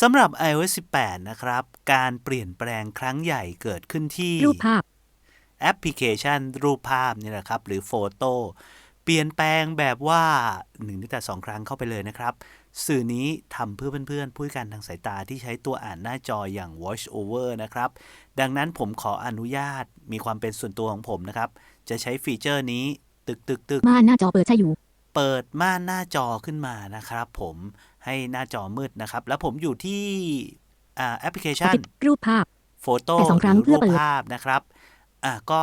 สำหรับ iOS 18 นะครับ การเปลี่ยนแปลงครั้งใหญ่เกิดขึ้นที่รูปภาพ แอปพลิเคชันรูปภาพนี่แหละครับ หรือโฟโต้เปลี่ยนแปลงแบบว่า1นึ่งแต่สองครั้งเข้าไปเลยนะครับ สื่อนี้ทำเพื่อเพื่อนๆ ผู้พิการทางสายตาที่ใช้ตัวอ่านหน้าจออย่าง Voice Over นะครับ ดังนั้นผมขออนุญาตมีความเป็นส่วนตัวของผมนะครับ จะใช้ฟีเจอร์นี้ตึกตึกตึกม่านหน้าจอเปิดใช่อยู่ เปิดม่านหน้าจอขึ้นมานะครับ ผม ให้หน้าจอมืดนะครับ แล้วผมอยู่ที่อ่าแอปพลิเคชัน รูปภาพโฟโต้แต่สองครั้งหรือเพื่รูอปเปิดภาพนะครับอะก็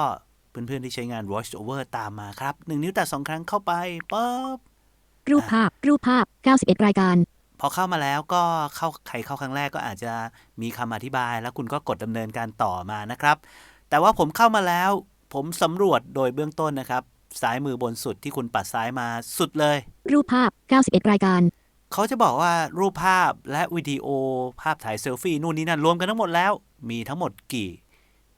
เพื่อนๆที่ใช้งาน Watch Over ตามมาครับหนึ่งนิ้วแต่สองครั้งเข้าไปปั๊บรูปภาพรูปภาพ 91 รายการ พอเข้ามาแล้วก็เข้าใครเข้าครั้งแรกก็อาจจะมีคำอธิบาย แล้วคุณก็กดดำเนินการต่อมานะครับ แต่ว่าผมเข้ามาแล้ว ผมสำรวจโดยเบื้องต้นนะครับซ้ายมือบนสุดที่คุณปัดซ้ายมาสุดเลย รูปภาพ 91 รายการ เขาจะบอกว่ารูปภาพและวิดีโอภาพถ่ายเซลฟี่นู่นนี่นั่นรวมกันทั้งหมดแล้ว มีทั้งหมดกี่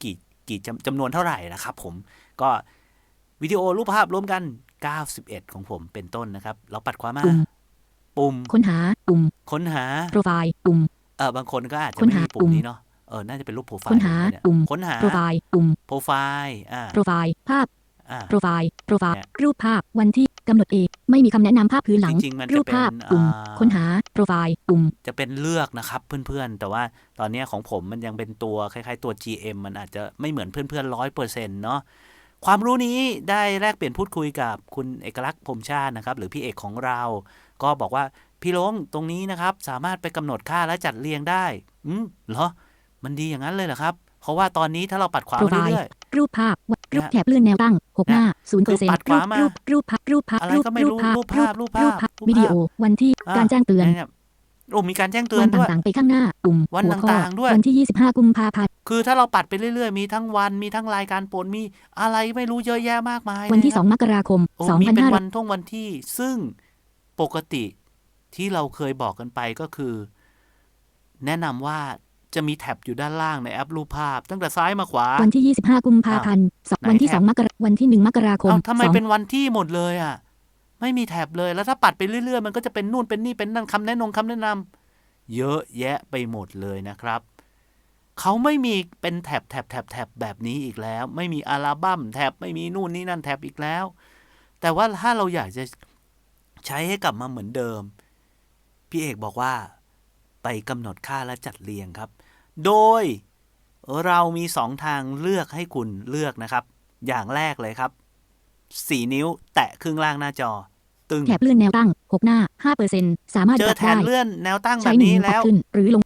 กี่กี่จำจำนวนเท่าไหร่นะครับผมก็วิดีโอรูปภาพรวมกัน 91 ของผมเป็นต้นนะครับ เราปัดขวามาปุ่มปุ่มค้นหาปุ่มค้นหาโปรไฟล์ปุ่มเออบางคนก็อาจจะค้นไม่หามีปุ่ปุ่มมนี้เนาะเออน่าจะเป็นรูปโปรไฟล์ค้นหาเนี่ยปุ่มค้นหาโปรไฟล์ปุ่มโปรไฟล์อ่าโปรไฟล์ภาพอ่าโปรไฟล์โปรไฟล์เนี่ยรูปภาพวันที่ กำหนดเองไม่มีคำแนะนำภาพพื้นหลัง จริงๆมันรูจะปเป็นภาพปุ่มอ่า ค้นหาโปรไฟล์ปุ่ม จะเป็นเลือกนะครับเพื่อนๆ แต่ว่าตอนเนี้ยของผมมันยังเป็นตัวคล้ายๆตัว GM มันอาจจะไม่เหมือนเพื่อนๆร้อยเปอร์เซ็นต์เนาะความรู้นี้ได้แลกเปลี่ยนพูดคุยกับคุณเอกลักษณ์พรหมชาตินะครับ หรือพี่เอกของเรา ก็บอกว่าพี่ลงตรงนี้นะครับ สามารถไปกำหนดค่าและจัดเรียงได้ อืมเหรอ มันดีอย่างนั้นเลยเหรอครับ เพราะว่าตอนนี้ถ้าเราปัดขวาโปรมาไฟล์เรื่อย รูปภาพวัดรูปนะแถบเลื่อนแนวตั้ง6หน้า0เปอร์เซ็นปัดต์ขวามารูปรูปภาพรูปภาพอะไรรูปก็ไม่รู้รูปภาพรูปภาพรูปภาพรูปภาพวิดีโอวันที่อ่าการแจ้งเตือนนะครับโอ้มีการแจ้งเตือวันนด้วยต่างๆไปข้างหน้าปุ่มวันหัข้อต่างๆด้วยวันที่ 25 กุมภาพันธ์คือถ้าเราปัดไปเรื่อยๆ มีทั้งวันมีทั้งรายการโปรดมีอะไรไม่รู้เยอะแยะมากมาย วันที่เลยะ2มกราคมโอ้มีเป็นวัน2500ท่องวันที่ซึ่งปกติที่เราเคยบอกกันไปก็คือ แนะนำว่า จะมีแท็บอยู่ด้านล่างในแอปรูปภาพ ตั้งแต่ซ้ายมาขวา วันที่ 25 กุมภาพันธ์สองไหนวันที่แท็บ2มกราวันที่ 1 มกราคมเอ้าทำไมสองเป็นวันที่หมดเลยอะ ไม่มีแท็บเลย แล้วถ้าปัดไปเรื่อยๆ มันก็จะเป็นนู่นเป็นนี่เป็นนั่นคำแนะนงคำแนะนำเยอะแยะไปหมดเลยนะครับ เขาไม่มีเป็นแท็บแท็บแท็บแท็บแบบนี้อีกแล้ว ไม่มีอัลบั้มแท็บไม่มีนู่นนี่นั่นแท็บอีกแล้ว แต่ว่าถ้าเราอยากจะใช้ให้กลับมาเหมือนเดิม พี่เอกบอกว่าไปกำหนดค่าและจัดเรียงครับ โดยเรามีสองทางเลือกให้คุณเลือกนะครับ อย่างแรกเลยครับ 4 นิ้วแตะครึ่งล่างหน้าจอ ตึงแถบเลื่อนแนวตั้ง 6 หน้า 5%สามารถเจปอรับแถได้บเลื่อนแนวตั้งแบใช้บหนึ่งนี้นิ้วปัดแล้วขึ้นหรือลง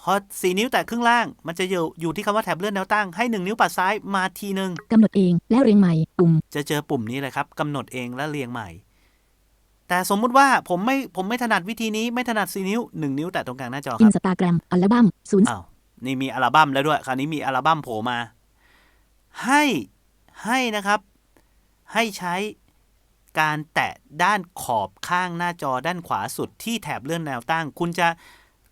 พอ4นิ้วแตะครึ่งล่าง มันจะอยู่อยู่ที่คำว่าแถบเลื่อนแนวตั้งให้1นิ้วปัดซ้ายมาทีหนึ่งกำหนดเองและเรียงใหม่ปุ่ม จะเจอปุ่มนี้เลยครับกำหนดเองและเรียงใหม่ แต่สมมุติว่าผมไม่ผมไม่ถนัดวิธีนี้ไม่ถนัด4นิ้ว1นิ้วแตะตรงกลางหน้าจอคอิรันบสตาแกรมอัลบั้มศูนย์อ้าว นี่มีอัลบั้มแล้วด้วย คราวนี้มีอัลบั้มโผล่มา ให้ให้นะครับ ให้ใช้การแตะด้านขอบข้างหน้าจอด้านขวาสุดที่แถบเลื่อนแนวตั้ง คุณจะ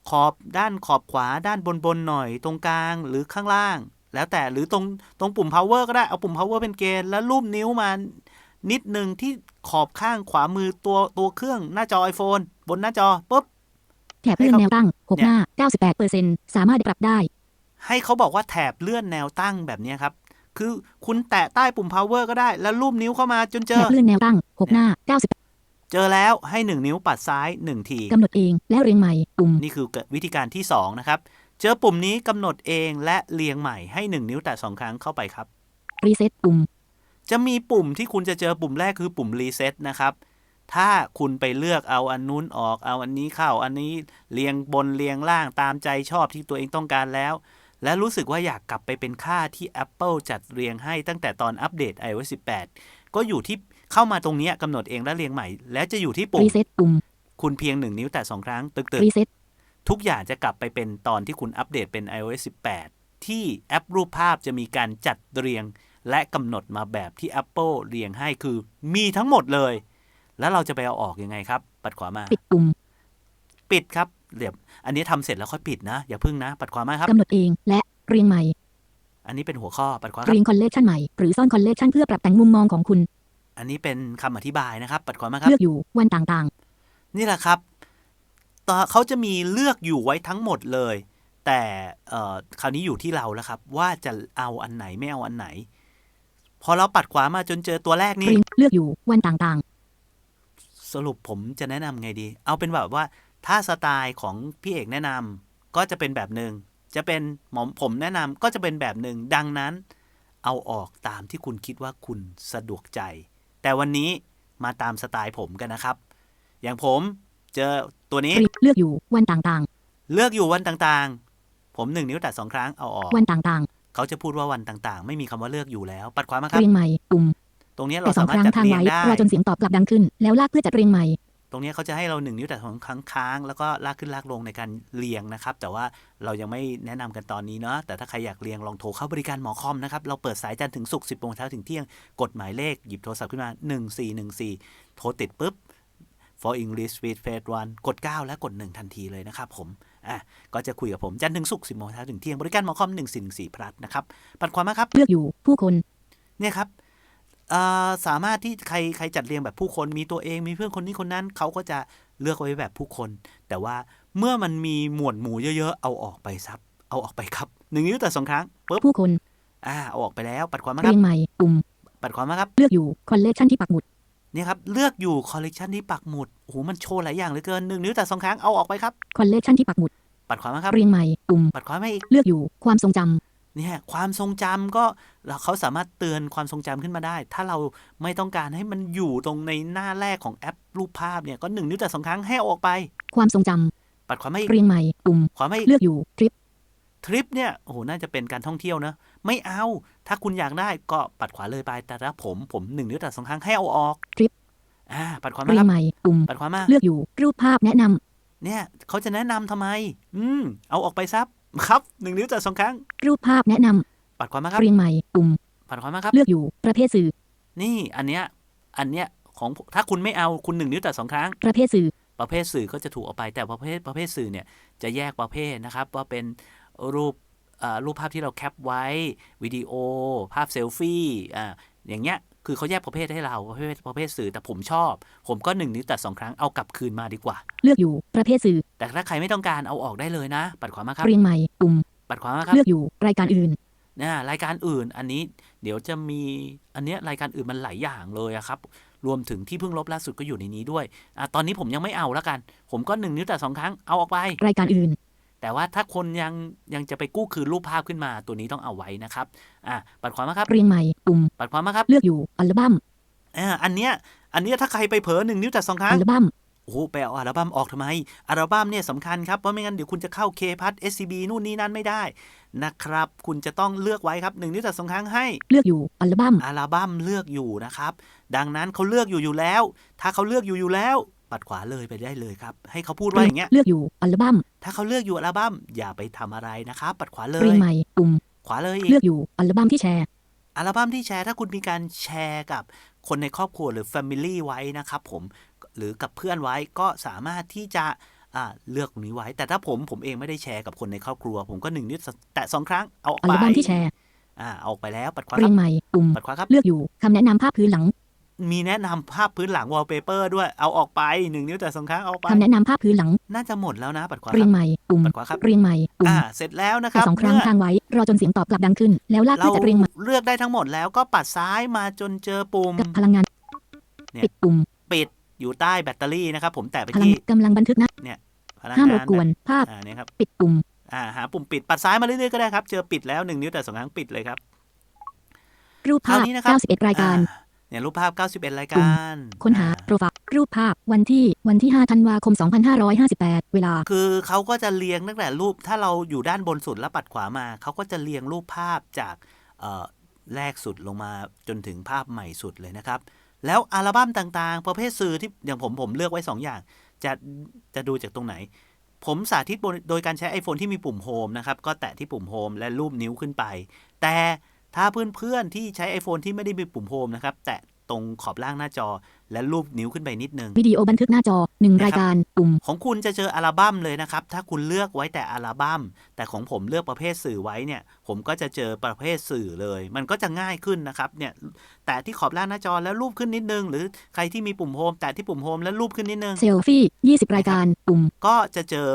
ขอบด้านขอบขวาด้านบนบนๆหน่อยตรงกลางหรือข้างล่าง แล้วแต่หรือตรงตรงปุ่ม power ก็ได้เอาปุ่ม power เป็นเกณฑ์แล้วรูปนิ้วมานิดหนึ่งที่ขอบข้างขวามือตัวตัวเครื่องหน้าจอ iPhone บนหน้าจอปุ๊บแถบเลื่อนแนวตั้ง 6หน้า98%สามารถปรับได้ ให้เขาบอกว่าแถบเลื่อนแนวตั้งแบบเนี้ยครับ คือคุณแตะใต้ปุ่ม power ก็ได้ แล้วรูปนิ้วเข้ามาจนเจแถอบเลื่อนแนวตั้ง6หน้าเจอแล้วให้1นิ้วปัดซ้าย1ที90กำหนดเองและเรียงใหม่ปุ่มนี่คือวิธีการที่2นะครับเจอปุ่มนี้กำหนดเองและเรียงใหม่ให้1นิ้วแตะ2ครั้งเข้าไปครับรีเซ็ตปุ่มจะมีปุ่มที่คุณจะเจอปุ่มแรกคือปุ่ม reset นะครับ ถ้าคุณไปเลือกเอาอันนู้นออกเอาอันนี้เข้าอันนี้เรียงบนเรียงล่างตามใจชอบที่ตัวเองต้องการแล้ว และรู้สึกว่าอยากกลับไปเป็นค่าที่ Apple จัดเรียงให้ตั้งแต่ตอนอัปเดต iOS 18 ก็อยู่ที่เข้ามาตรงเนี้ยกำหนดเองและเรียงใหม่ และจะอยู่ที่ปุ่รีมเซ็ตปุ่ม คุณเพียง1นิ้วแตะ2ครั้งตึกตึกรีเซ็ตทุกอย่างจะกลับไปเป็นตอนที่คุณอัปเดตเป็น iOS 18 ที่แอปรูปภาพจะมีการจัดเรียง และกำหนดมาแบบที่ Apple เรียงให้คือมีทั้งหมดเลย แล้วเราจะไปเอาออกยังไงครับ ปัดขวามา ปิดปุ่ม ปิดครับเดี๋ยวอันนี้ทำเสร็จแล้วค่อยปิดนะ อย่าพึ่งนะ ปัดขวามาครับกำหนดเองและเรียงใหม่ อันนี้เป็นหัวข้อปัดขวาคเรีรับยงคอลเลกชันใหม่หรือซ่อนคอลเลกชันเพื่อปรับแต่งมุมมองของคุณ อันนี้เป็นคำอธิบายนะครับ ปัดขวามาครับ เลือกอยู่วันต่างนี่แหละครับต่อเขาจะมีเลือกอยู่ไว้ทั้งหมดเลย แต่เอ่อคราวนี้อยู่ที่เราแล้วครับ ว่าจะเอาอันไหนไม่เอาอันไหน พอเราปัดขวามาจนเจอตัวแรกกนี่รีนเลือกอยู่วันต่าง สรุปผมจะแนะนำไงดี เอาเป็นแบบว่าถ้าสไตล์ของพี่เอกแนะนำก็จะเป็นแบบหนึ่งจะเป็นหมอมผมแนะนำก็จะเป็นแบบหนึ่งดังนั้น เอาออกตามที่คุณคิดว่าคุณสะดวกใจ แต่วันนี้มาตามสไตล์ผมกันนะครับ อย่างผมเจอตัวๆนี้กรีนเลือกอยู่วันต่างเลือกอยู่วันต่างๆ ผมหนึ่งนิ้วแตัดสองครั้งเอาออกๆวันต่างเขาจะพูดว่าวันต่างๆ ไม่มีคำว่าเลือกอยู่แล้ว ปัดขวามาๆครับเรียงใหม่ปุ่ม ตรงนี้แต่เราสอสางมารคถรั้งจัดทางเรียงไว้ได้รอจนเสียงตอบกลับดังขึ้น แล้วลากเพื่อจัดเรียงใหม่ ตรงนี้เขาจะให้เราหนึ่งนิ้วแต่สองครั้งค้างแล้วก็ลากขึ้นลากลงในการเรียงนะครับ แต่ว่าเรายังไม่แนะนำกันตอนนี้เนาะแต่ถ้าใครอยากเรียงลองโทรเข้าบริการหมอคอมนะครับเราเปิดสายจันทร์ถึงศุกร์10โมงเช้าถึงเที่ยงกดหมายเลขหยิบโทรศัพท์ขึ้นมา 1414 โทรติดปุ๊บ for English with Phase 1กด 9 และกด 1 ทันทีเลยนะครับผม อะ ก็จะคุยกับผม จันทร์ถึงศุกร์10โมงเช้าถึงเที่ยง บริการหมอคอม1414พลัสนะครับ ปัดความมาครับ เลือกอยู่ผู้คน เนี่ยครับเอ่อ สามารถที่ใครใครจัดเรียงแบบผู้คนมีตัวเองมีเพื่อนคนนี้คนนั้นเขาก็จะเลือกไว้แบบผู้คน แต่ว่าเมื่อมันมีหมวดหมู่เยอะๆ เอาออกไปซับเอาออกไปครับหนึ่งนิ้วแต่สองครั้งปุ๊บผู้คนอ่าเอาออกไปแล้วปัดความมาคเรีรัยบงใหม่ปุ่มปัดความมาครับ เลือกอยู่คอลเลกชันที่ปักหมุดเนี่ยครับเลือกอยู่คอลเลกชันที่ปักหมุดโอ้โหมันโชว์หลายอย่างเหลือเกินหนึ่งนิ้วแต่สองครั้งเอาออกไปครับคอลเลกชันที่ปักหมุดปัดความมาครับเรียงใหม่ปุ่มปัดความมาอีกเลือกอยู่ความทรงจำ เนี่ยความทรงจำก็เราเขาสามารถเตือนความทรงจำขึ้นมาได้ ถ้าเราไม่ต้องการให้มันอยู่ตรงในหน้าแรกของแอปรูปภาพเนี่ยก็หนึ่งนิ้วแต่สองครั้งให้เอาออกไป ความทรงจำปัดความไม่เรียงใหม่ปุ่มความไม่เลือกอยู่ทริปทริปเนี่ยโอ้โหน่าจะเป็นการท่องเที่ยวนะ ไม่เอา ถ้าคุณอยากได้ก็ปัดขวาเลยไป แต่ถ้าผมผมหนึ่งนิ้วแต่สองครั้งให้เอาออกทริปอ่าปัดขวาเรีมายคงรับใหม่ปุ่มปัดขวามาเลือกอยู่รูปภาพแนะนำเนี่ยเขาจะแนะนำทำไม อืมเอาออกไปซับ ครับหนึ่งนิ้วแต่สองครั้ง รูปภาพแนะนำปัดขวามาครับ เรียงใหม่ปุ่ม ปัดขวามาครับ เลือกอยู่ประเภทสื่อ นี่อันเนี้ยอันเนี้ยของถ้าคุณไม่เอาคุณหนึ่งนิ้วแต่สองครั้ง ประเภทสื่อ ประเภทสื่อก็จะถูกเอาไปแต่ประเภทประเภทสื่อเนี่ยจะแยกประเภทนะครับ ว่าเป็นรูปเอ่อรูปภาพที่เราแคปไว้ วิดีโอ ภาพเซลฟี่อ่าอย่างเงี้ย คือเขาแยกประเภทให้เราประเภทประเภทสื่อแต่ผมชอบ ผมก็หนึ่งนิ้วแต่สองครั้งเอากลับคืนมาดีกว่า เลือกอยู่ประเภทสื่อ แต่ถ้าใครไม่ต้องการเอาออกได้เลยนะ ปัดขวามาครับเรียงใหม่ปุ่มปัดขวามาครับเลือกอยู่รายการอื่นนะรายการอื่นอันนี้เดี๋ยวจะมีอันเนี้ยรายการอื่นมันหลายอย่างเลยอะครับ รวมถึงที่เพิ่งลบล่าสุดก็อยู่ในนี้ด้วยอะตอนนี้ผมยังไม่เอาแล้วกัน ผมก็หนึ่งนิ้วแต่สองครั้งเอาออกไป รายการอื่น แต่ว่าถ้าคนยังยังจะไปกู้คืนรูปภาพขึ้นมาตัวนี้ต้องเอาไว้นะครับอะปัดขวามาครับเรียงใหม่ปุ่มปัดขวามาครับ เลือกอยู่อัลบั้มอ่าอันเนี้ยอันเนี้ยถ้าใครไปเผลอหนึ่งนิ้วแต่สองครั้อังลบั้มโอ้โหไปเอาอัลบั้มออกทำไม อัลบั้มเนี่ยสำคัญครับ เพราะไม่งั้นเดี๋ยวคุณจะเข้าเคพัท SCB นู่นนี่นั่นไม่ได้นะครับ คุณจะต้องเลือกไว้ครับหนึ่งนิ้วแต่สองครั้งให้ เลือกอยู่อัลบั้มอัลบั้มเลือกอยู่นะครับ ดังนั้นเขาเลือกอยู่อยู่แล้ว ถ้าเขาเลือกอยู่อยู่แล้ว ปัดขวาเลยไปได้เลยครับ ให้เขาพูดว่าอย่างเงี้ย เลือกอยู่อัลบั้ม ถ้าเขาเลือกอยู่อัลบั้มอย่าไปทำอะไรนะครับ ปัดขวาเลเรียยงใหม่ปุ่ม ขวาเลยอีกเลือกอยู่อัลบั้มที่แชร์ อัลบั้มที่แชร์ถ้าคุณมีการแชร์กับคนในครอบครัวหรือ Family ไว้นะครับผมหรือกับเพื่อนไว้ก็สามารถที่จะอ่าเลือกตรงนี้ไว้ แต่ถ้าผมผมเองไม่ได้แชร์กับคนในครอบครัว ผมก็หนึ่งนิ้วแตะสองครั้งเอาออกอัไปลบั้มที่แชร์อ่าเอาออกไปแล้วปัดขวาคเรีรัยบงใหม่ปุ่มปัดขวาครับเลือกอยู่คำแนะนำภาพพื้นหลัง มีแนะนำภาพพื้นหลัง wallpaper ด้วยเอาออกไปหนึ่งนิ้วแต่สองครั้งเอาไปคำแนะนำภาพพื้นหลัง น่าจะหมดแล้วนะปัดขวาคเรียรังบใหม่ปุ่มปัดขวาครับเรียงใหม่ปุ่มอ่าเสร็จแล้วนะคแต่รับสองครั้งเมื่อทางไว้ รอจนเสียงตอบกลับดังขึ้น แล้วลากเราเพื่อจัดเรียงใหม่เลือกได้ทั้งหมดแล้วก็ปัดซ้ายมาจนเจอปุ่มกับพลังงานเนี่ยปิดปุ่มปิดอยู่ใต้แบตเตอรี่นะครับผมแตะไปพลังที่กำลังบันทึกนะพลังห้ามงารบกวนภาพอ่าเนี่ยครับปิดปุ่มอ่าหาปุ่มปิดปัดซ้ายมาเรื่อยๆก็ได้ครับ เจอปิดแล้วหนึ่งนิ้วแต่สองครั้งปิดเลยครับรูปภาคพราวนี้นะครับ91รายการอ่ เนี่ยรูปภาพ 91 รายการ ค้นหาอ่โปรไฟล์รูปภาพวันที่วันที่ 5 ธันวาคม 2558 เวลา คือเขาก็จะเรียงตั้งแต่รูปถ้าเราอยู่ด้านบนสุดแล้วปัดขวามา เขาก็จะเรียงรูปภาพจากเอ่อแรกสุดลงมาจนถึงภาพใหม่สุดเลยนะครับ แล้วอัลบั้มต่างๆ ประเภทสื่อที่อย่างผมผมเลือกไว้ 2 อย่าง จะจะดูจากตรงไหน ผมสาธิตบนโดยการใช้ iPhone ที่มีปุ่มโฮมนะครับ ก็แตะที่ปุ่มโฮมและรูปนิ้วขึ้นไป แต่ ถ้าเพื่อนๆที่ใช้ iPhone ที่ไม่ได้มีปุ่มโฮมนะครับ แตะตรงขอบล่างหน้าจอ และรูปนิ้วขึ้นไปนิดนึง วิดีโอบันทึกหน้าจอหนึ่งนะครับรายการปุ่ม ของคุณจะเจออัลบั้มเลยนะครับ ถ้าคุณเลือกไว้แต่อัลบั้ม แต่ของผมเลือกประเภทสื่อไว้เนี่ย ผมก็จะเจอประเภทสื่อเลย มันก็จะง่ายขึ้นนะครับ เนี่ย แต่ที่ขอบล่างหน้าจอแล้วรูปขึ้นนิดนึง หรือใครที่มีปุ่มโฮมแต่ที่ปุ่มโฮมแล้วรูปขึ้นนิดนึง เซลฟี่ยี่สิบรายการปุ่ม ก็จะเจอ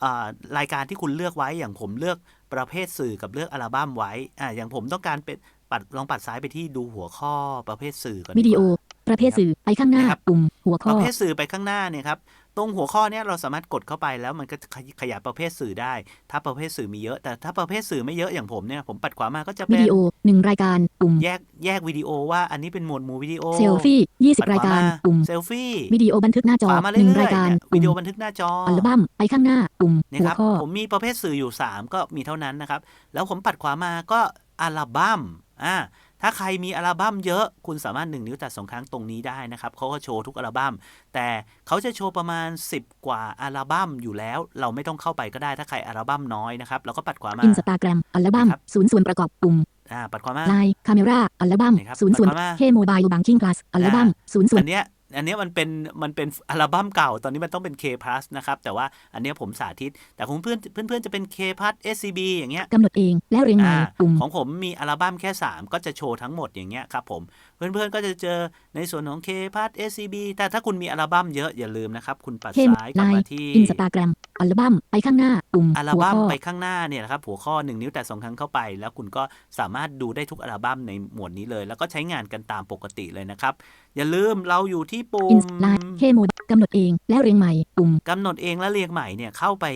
เอ่อรายการที่คุณเลือกไว้อย่างผมเลือก ประเภทสื่อกับเลือกอัลบั้มไว้อ่าอย่างผมต้องการเป็นปัดลองปัดซ้ายไปที่ดูหัวข้อประเภทสื่อก่อนวิดีโอกว่าประเภทสื่อไปข้างหน้านะครับปุ่มหัวปข้อระเภทสื่อไปข้างหน้าเนี่ยครับ ตรงหัวข้อเนี้ยเราสามารถกดเข้าไปแล้วมันก็จะขยขยายประเภทสื่อได้ ถ้าประเภทสื่อมีเยอะ แต่ถ้าประเภทสื่อไม่เยอะอย่างผมเนี่ย ผมปัดขวามาก็จะวิเป็นดีโอหนึ่งรายการปุ่มแยกแยกวิดีโอว่าอันนี้เป็นหมวดหมู่วิดีโอเซลฟี่ยี่สิบปัดรายขวการมาปุ่มเซลฟี่วิดีโอบันทึกหน้าจอขวามาหนึ่งเรื่ราอยยๆการเนี่ยวิปุ่ดีมโอบันทึกหน้าจอออัลบั้มไปข้างหน้าปุ่มนะหัควรับข้อผมมีประเภทสื่ออยู่ 3 ก็มีเท่านั้นนะครับแล้วผมปัดขวามาก็อัลบั้มอ่า ถ้าใครมีอัลบั้มเยอะ คุณสามารถ 1 นิ้วแตัดสองครั้งตรงนี้ได้นะครับเขาก็โชว์ทุกอัลบั้ม แต่เขาจะโชว์ประมาณ 10 กว่าอัลบั้มอยู่แล้ว เราไม่ต้องเข้าไปก็ได้ถ้าใครอัลบั้มน้อยนะครับเราก็ปัดขวามาอินสตาแกรมอัลบั้มนะครับศูนย์ส่วนประกอบปุ่มอ่าปัดขวามาไลน์คาเมราอัลบั้มนี่ครับศูนย์ส่วนปัดขวามาเคโมบายบังกิ้งคลาสอัลบั้มศูนย์ส่วนอันเนี้ย อันเนี้ยมันเป็นมันเป็นอัลบั้มเก่า ตอนนี้มันต้องเป็น K plus นะครับ แต่ว่าอันเนี้ยผมสาธิต แต่ของเพื่อนเพื่อนเพื่อนๆจะเป็น K plus SCB อย่างเงี้ยกำหนดเองและเรียงใหม่อ่าปุ่มของผมมีอัลบั้มแค่ 3 ก็จะโชว์ทั้งหมดอย่างเงี้ยครับผมเพื่อนๆก็จะเจอในส่วนของ K plus SCB แต่ถ้าคุณมีอัลบั้มเยอะอย่าลืมนะครับ คุณปัดเข้มซ้ายกลับไลมาน์ที่อินสตาแกรมอัลบั้มไปข้างหน้าปุ่มอัลหัวบั้มข้อไปข้างหน้าเนี่ยนะครับหัวข้อ1นิ้วแต่สองครั้งเข้าไป แล้วคุณก็สามารถดูได้ทุกอัลบั้มในหมวดนี้เลย แล้วก็ใช้งานกันตามปกติเลยนะครับอย่าลืมเราอยู่ที่ปุ่อินมไลน์เคโมกำหนดเองและเรียงใหม่ปุ่มกำหนดเองและเรียงใหม่เนี่ยเข้าไป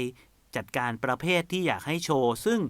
จัดการประเภทที่อยากให้โชว์ ซึ่ง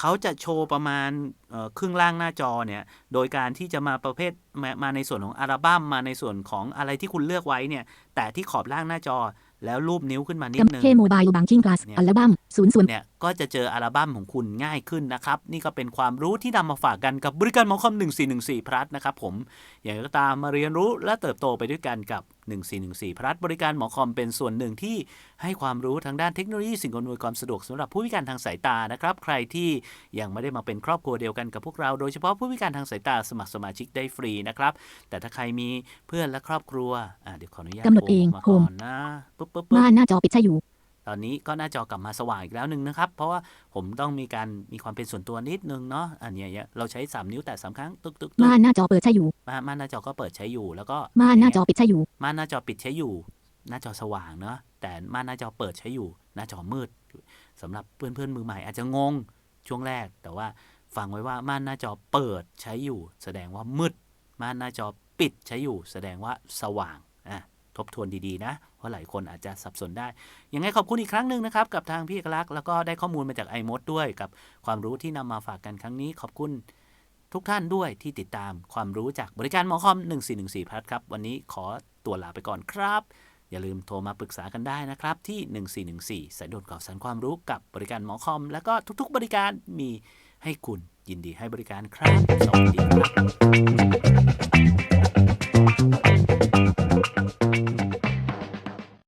เขาจะโชว์ประมาณเอ่อครึ่งล่างหน้าจอเนี่ย โดยการที่จะมาประเภทมามาในส่วนของอัลบั้มมาในส่วนของอะไรที่คุณเลือกไว้เนี่ย แต่ที่ขอบล่างหน้าจอ แล้วรูปนิ้วขึ้นมานิดนึงเคโมบายบังกิ้งคลาสเนี่ยอัลบั้มศูนย์ส่วนเนี่ย ก็จะเจออัลบั้มของคุณง่ายขึ้นนะครับ นี่ก็เป็นความรู้ที่นำมาฝากกันกับบริการหมอคอม1414พลัสนะครับผม อย่างไรก็ตามมาเรียนรู้และเติบโตไปด้วยกันกับ 1414พลัสบริการหมอคอมเป็นส่วนหนึ่งที่ให้ความรู้ทางด้านเทคโนโลยีสิ่งอำนวยความสะดวกสำหรับผู้พิการทางสายตานะครับ ใครที่ยังไม่ได้มาเป็นครอบครัวเดียวกันกับพวกเราโดยเฉพาะผู้พิการทางสายตาสมัครสมาชิกได้ฟรีนะครับ แต่ถ้าใครมีเพื่อนและครอบครัวอะเดี๋ยวขออนุญาตกำหนดเองโทรมาโฮก่มอนนะปึ๊บปึ๊บปึ๊บม่านหน้าจอปิดใช่อยู่ต อนนี้ก็หน้าจอกลับมาสว่างอีกแล้วหนึ่งนะครับ เพราะว่าผมต้องมีการมีความเป็นส่วนตัวนิดนึงเนาะอันเนี้ยเราใช้ 3 นิ้วแต่สามครั้งตึกตึกตึกม่านหน้าจอเปิดใช่อยู่มาม่านหน้าจอก็เปิดใช้อยู่ แล้วก็ม่านหน้าจอปิดใช่อยู่ม่านหน้าจอปิดใช้อยู่ หน้าจอสว่างเนาะแต่ม่านหน้าจอเปิดใช้อยู่ หน้าจอมืดสำหรับเพื่อนเพื่อนๆมือใหม่อาจจะงงช่วงแรก แต่ว่าฟังไว้ว่าม่านหน้าจอเปิดใช้อยู่ แสดงว่ามืดม่านหน้าจอปิดใช้อยู่ แสดงว่าสว่างอะ ทบทวนดีๆนะ เพราะหลายคนอาจจะสับสนได้ ยังไงขอบคุณอีกครั้งหนึ่งนะครับ กับทางพี่เอกลักษณ์แล้วก็ได้ข้อมูลมาจากไอมดด้วยกับความรู้ที่นำมาฝากกันครั้งนี้ ขอบคุณทุกท่านด้วยที่ติดตามความรู้จากบริการหมอคอม 1414พัทครับ วันนี้ขอตัวลาไปก่อนครับ อย่าลืมโทรมาปรึกษากันได้นะครับ ที่ 1414สายด่วนข่าวสารความรู้กับบริการหมอคอม แล้วก็ทุกๆ บริการมีให้คุณยินดีให้บริการครับสวัสดีครับ